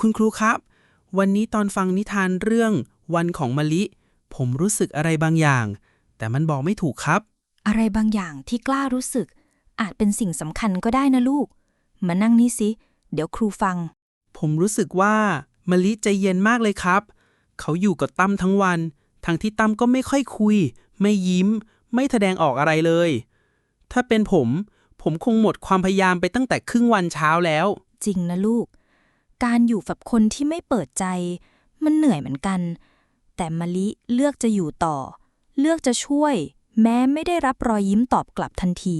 คุณครูครับ วันนี้ตอนฟังนิทานเรื่องวันของมะลิ ผมรู้สึกอะไรบางอย่าง แต่มันบอกไม่ถูกครับ อะไรบางอย่างที่กล้ารู้สึก อาจเป็นสิ่งสำคัญก็ได้นะลูก มานั่งนี่สิ เดี๋ยวครูฟัง ผมรู้สึกว่ามะลิใจเย็นมากเลยครับ เขาอยู่กับตั้มทั้งวัน ทั้งที่ตั้มก็ไม่ค่อยคุย ไม่ยิ้ม ไม่แสดงออกอะไรเลย ถ้าเป็นผม ผมคงหมดความพยายามไปตั้งแต่ครึ่งวันเช้าแล้ว จริงนะลูก การอยู่กับคนที่ไม่เปิดใจ มันเหนื่อยเหมือนกัน แต่มะลิเลือกจะอยู่ต่อ เลือกจะช่วย แม้ไม่ได้รับรอยยิ้มตอบกลับทันที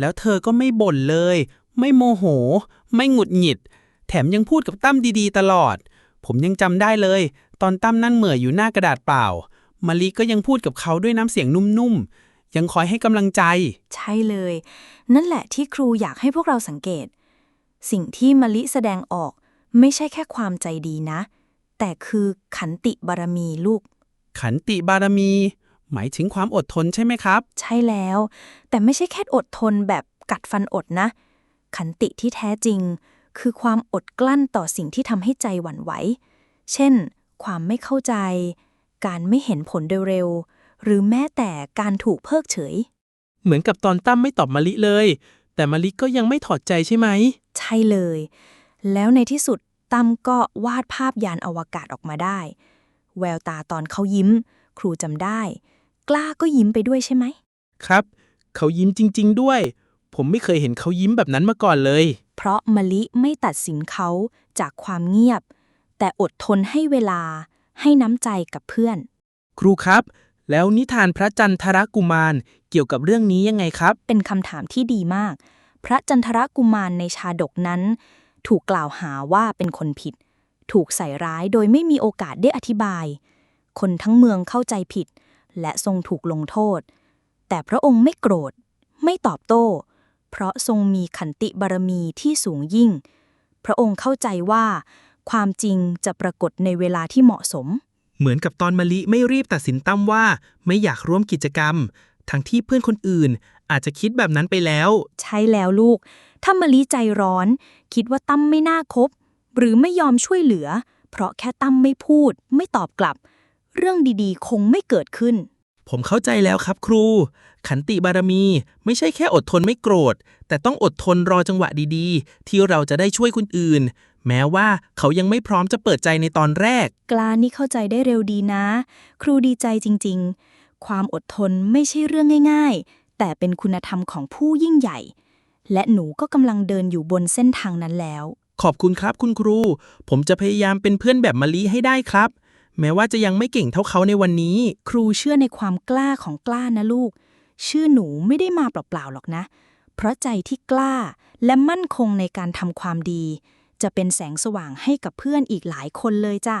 แล้วเธอก็ไม่บ่นเลย ไม่โมโห ไม่หงุดหงิด แถมยังพูดกับตั้มดีๆ ตลอด ผมยังจำได้เลย ตอนตั้มนั่นเหม่ออยู่หน้ากระดาษเปล่ามะลิก็ยังพูดกับเขาด้วยน้ำเสียงนุ่มๆ ยังคอยให้กำลังใจ ใช่เลย นั่นแหละที่ครูอยากให้พวกเราสังเกต สิ่งที่มะลิแสดงออก ไม่ใช่แค่ความใจดีนะ แต่คือขันติบารมีลูก ขันติบารมี หมายถึงความอดทนใช่ไหมครับ ใช่แล้ว แต่ไม่ใช่แค่อดทนแบบกัดฟันอดนะ ขันติที่แท้จริง คือความอดกลั้นต่อสิ่งที่ทำให้ใจหวั่นไหว เช่น ความไม่เข้าใจ การไม่เห็นผลโดยเร็วหรือแม้แต่การถูกเพิกเฉย เหมือนกับตอนตั้มไม่ตอบมะลิเลย แต่มะลิก็ยังไม่ถอดใจใช่ไหม ใช่เลย แล้วในที่สุด ตั้มก็วาดภาพยานอวกาศออกมาได้ แววตาตอนเขายิ้ม ครูจำได้ กล้าก็ยิ้มไปด้วยใช่ไหม ครับ เขายิ้มจริง ๆ ด้วย ผมไม่เคยเห็นเขายิ้มแบบนั้นมาก่อนเลย เพราะมะลิไม่ตัดสินเขาจากความเงียบ แต่อดทนให้เวลาให้น้ำใจกับเพื่อน ครูครับ แล้วนิทานพระจันทรกุมารเกี่ยวกับเรื่องนี้ยังไงครับ เป็นคำถามที่ดีมาก พระจันทรกุมารในชาดกนั้น ถูกกล่าวหาว่าเป็นคนผิด ถูกใส่ร้ายโดยไม่มีโอกาสได้อธิบาย คนทั้งเมืองเข้าใจผิด และทรงถูกลงโทษ แต่พระองค์ไม่โกรธ ไม่ตอบโต้ เพราะทรงมีขันติบารมีที่สูงยิ่ง พระองค์เข้าใจว่า ความจริงจะปรากฏในเวลาที่เหมาะสม เหมือนกับตอนมะลิไม่รีบตัดสินตั้มว่าไม่อยากร่วมกิจกรรม ทั้งที่เพื่อนคนอื่นอาจจะคิดแบบนั้นไปแล้ว ใช่แล้วลูก ถ้ามะลิใจร้อน คิดว่าตั้มไม่น่าคบ หรือไม่ยอมช่วยเหลือ เพราะแค่ตั้มไม่พูด ไม่ตอบกลับ เรื่องดีๆ คงไม่เกิดขึ้น ผมเข้าใจแล้วครับครู ขันติบารมี ไม่ใช่แค่อดทนไม่โกรธ แต่ต้องอดทนรอจังหวะดีๆ ที่เราจะได้ช่วยคนอื่น แม้ว่าเขายังไม่พร้อมจะเปิดใจในตอนแรก กลานี่เข้าใจได้เร็วดีนะ ครูดีใจจริง ๆ ความอดทนไม่ใช่เรื่องง่าย ๆ แต่เป็นคุณธรรมของผู้ยิ่งใหญ่ และหนูก็กำลังเดินอยู่บนเส้นทางนั้นแล้ว ขอบคุณครับคุณครู ผมจะพยายามเป็นเพื่อนแบบมะลิให้ได้ครับ แม้ว่าจะยังไม่เก่งเท่าเขาในวันนี้ ครูเชื่อในความกล้าของกล้านะลูก ชื่อหนูไม่ได้มาเปล่าๆหรอกนะ เพราะใจที่กล้าและมั่นคงในการทำความดี จะเป็นแสงสว่างให้กับเพื่อนอีกหลายคนเลยจ้ะ